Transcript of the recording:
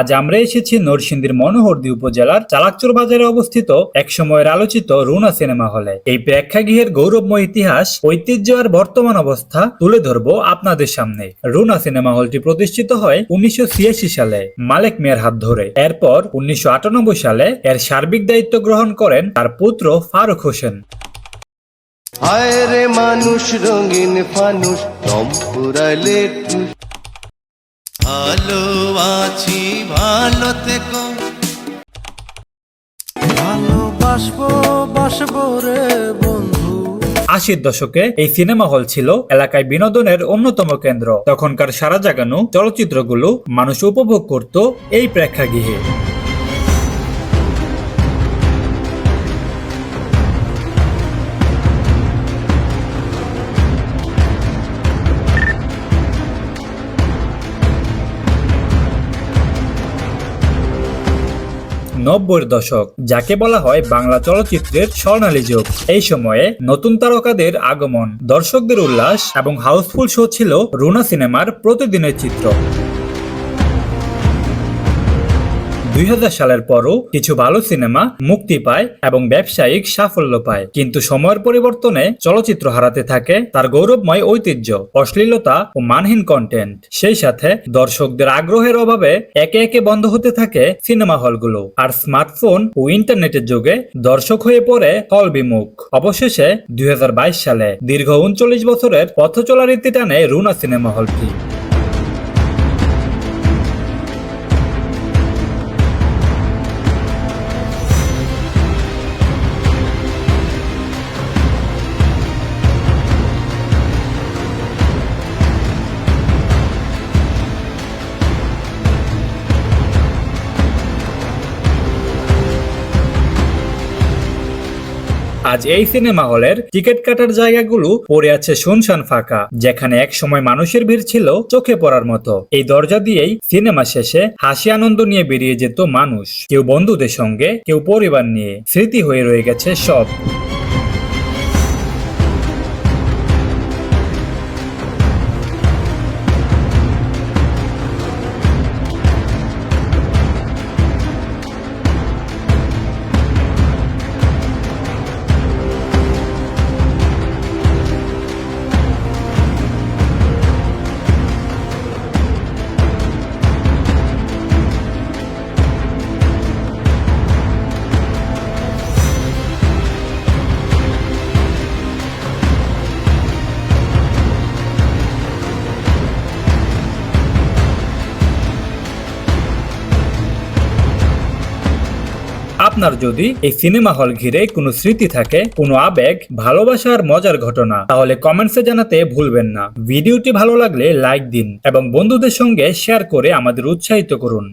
আজ আমরা এসেছি নরসিংদীর মনোহরদী উপজেলার চালাকচর বাজারে অবস্থিত এক সময়ের আলোচিত রুনা সিনেমা হলে। এই প্রেক্ষাগৃহের গৌরবময় ইতিহাস, ঐতিহ্য আর বর্তমান অবস্থা তুলে ধরবো আপনাদের সামনে। রুনা সিনেমা হলটি প্রতিষ্ঠিত হয় উনিশশো ছিয়াশি সালে, মালেক মেয়ের হাত ধরে। এরপর উনিশশো আটানব্বই সালে এর সার্বিক দায়িত্ব গ্রহণ করেন তার পুত্র ফারুক হোসেন। মানুষ, রঙিন ফানুষ ভালো আছি ভালো থেকো। ভালোবাসবো বাসবো রে বন্ধু। আশির দশকে এই সিনেমা হল ছিল এলাকায় বিনোদনের অন্যতম কেন্দ্র। তখনকার সারা জাগানো চলচ্চিত্রগুলো মানুষ উপভোগ করত এই প্রেক্ষাগৃহে। নব্বইয়ের দশক, যাকে বলা হয় বাংলা চলচ্চিত্রের স্বর্ণালী যুগ এই সময়ে নতুন তারকাদের আগমন, দর্শকদের উল্লাস এবং হাউসফুল শো ছিল রুনা সিনেমার প্রতিদিনের চিত্র। দুই হাজার সালের পরও কিছু ভালো সিনেমা মুক্তি পায় এবং ব্যবসায়িক সাফল্য পায়। কিন্তু সময়ের পরিবর্তনে চলচ্চিত্র হারাতে থাকে তার গৌরবময় ঐতিহ্য, অশ্লীলতা ও মানহীন কন্টেন্ট সেই সাথে দর্শকদের আগ্রহের অভাবে একে একে বন্ধ হতে থাকে সিনেমা হলগুলো। আর স্মার্টফোন ও ইন্টারনেটের যুগে দর্শক হয়ে পড়ে হল বিমুখ। অবশেষে দুই হাজার বাইশ সালে দীর্ঘ উনচল্লিশ বছরের পথ চলার রীতি টানে রুনা সিনেমা হলটি। আজ এই সিনেমা হলের টিকিট কাটার জায়গাগুলো পড়ে আছে শুনশান ফাঁকা, যেখানে এক সময় মানুষের ভিড় ছিল চোখে পড়ার মতো। এই দরজা দিয়েই সিনেমা শেষে হাসি আনন্দ নিয়ে বেরিয়ে যেত মানুষ। কেউ বন্ধুদের সঙ্গে, কেউ পরিবার নিয়ে। স্মৃতি হয়ে রয়ে গেছে সব। আপনার যদি এই সিনেমা হল ঘিরে কোনো স্মৃতি থাকে, কোনো আবেগ ভালোবাসার মজার ঘটনা, তাহলে কমেন্টসে জানাতে ভুলবেন না। ভিডিওটি ভালো লাগলে লাইক দিন এবং বন্ধুদের সঙ্গে শেয়ার করে আমাদের উৎসাহিত করুন।